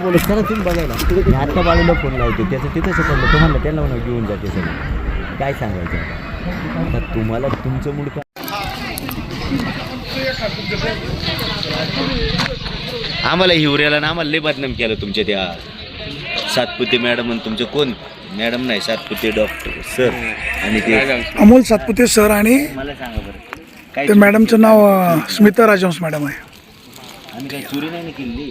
बोलत करा तुम्ही बघायला. मी आत्ता बाळूला फोन लावतो त्याचं तिथंच पडलं तुम्हाला त्यांना म्हणा घेऊन जाते सगळं काय सांगायचं आता? आता तुम्हाला तुमचं मूड काय आम्हाला हिवऱ्याला ना आम्हाला लय बदनाम केलं तुमच्या त्या सातपुते मॅडम आणि तुमचं कोण? मॅडम नाही सातपुते डॉक्टर सर आणि ते अमोल सातपुते सर आणि मला सांगा बरं. काय ते मॅडमचं नाव अ, स्मिता राजहंस मॅडम आहे. आम्ही काही चोरी नाही ना केली?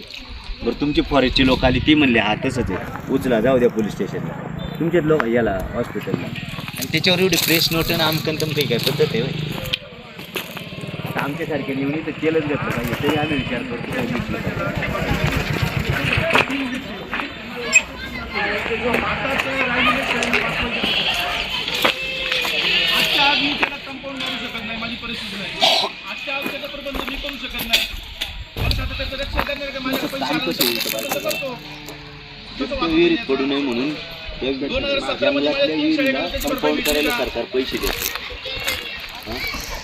बरं तुमची फॉरेस्टची लोक आली ती म्हणली हा तसंच आहे. उचला जाऊ द्या पोलीस स्टेशनला. तुमचे लोक याला हॉस्पिटलला आणि त्याच्यावर एवढी फ्रेश नोट आणि आमकन तम काही काय पद्धत आहे होय. आता आमच्यासारखे निवणी तर केलंच घेतलं पाहिजे तरी आम्ही विचार करतो. आजच्या आज मी त्याला कंपाऊंड मारू शकत नाही माझी परिस्थिती नाही. आजच्या आज त्याचा प्रबंध मी करू शकत नाही. विहिरीत पडू नये म्हणून जंगलातल्या विहिरीला कंपाऊंड करायला सरकार पैसे देते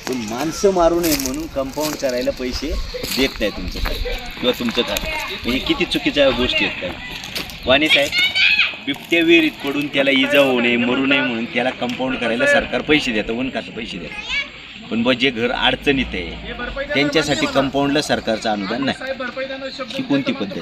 पण माणसं मारू नये म्हणून कंपाऊंड करायला पैसे देत नाही. तुमचं काय किंवा तुमचं काय हे किती चुकीच्या गोष्टी आहेत काय वाणी साहेब बिबट्या विहिरीत पडून त्याला इजा होऊ नये मरू नये म्हणून त्याला कंपाऊंड करायला सरकार पैसे देतं वन खातं पैसे देतं पण बघ जे घर अडचणीत आहे त्यांच्यासाठी. कंपाऊंडला सरकारचं अनुदान नाही ही कोणती पद्धत?